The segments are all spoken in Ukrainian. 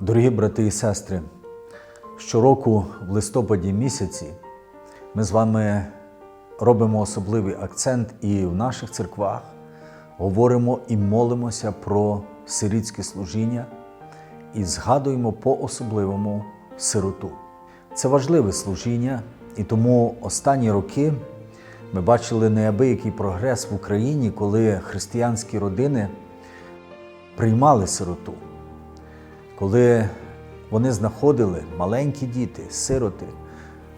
Дорогі брати і сестри, щороку в листопаді місяці ми з вами робимо особливий акцент і в наших церквах говоримо і молимося про сирітське служіння і згадуємо по-особливому сироту. Це важливе служіння, і тому останні роки ми бачили неабиякий прогрес в Україні, коли християнські родини приймали сироту коли вони знаходили маленькі діти, сироти,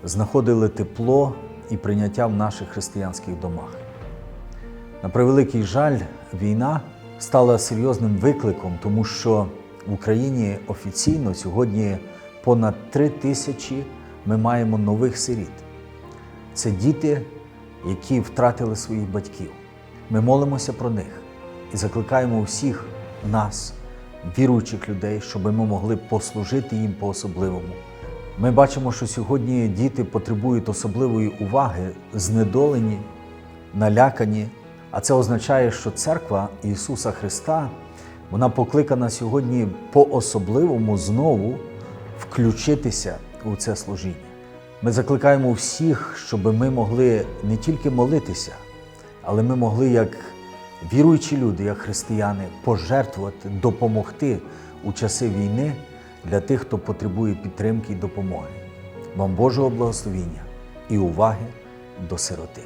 знаходили тепло і прийняття в наших християнських домах. На превеликий жаль, війна стала серйозним викликом, тому що в Україні офіційно сьогодні понад три тисячі ми маємо нових сиріт. Це діти, які втратили своїх батьків. Ми молимося про них і закликаємо усіх нас, віруючих людей, щоб ми могли послужити їм по-особливому. Ми бачимо, що сьогодні діти потребують особливої уваги, знедолені, налякані. А це означає, що церква Ісуса Христа вона покликана сьогодні по-особливому знову включитися у це служіння. Ми закликаємо всіх, щоб ми могли не тільки молитися, але ми могли, як віруючі люди, як християни, пожертвувати, допомогти у часи війни для тих, хто потребує підтримки і допомоги. Вам Божого благословіння і уваги до сироти.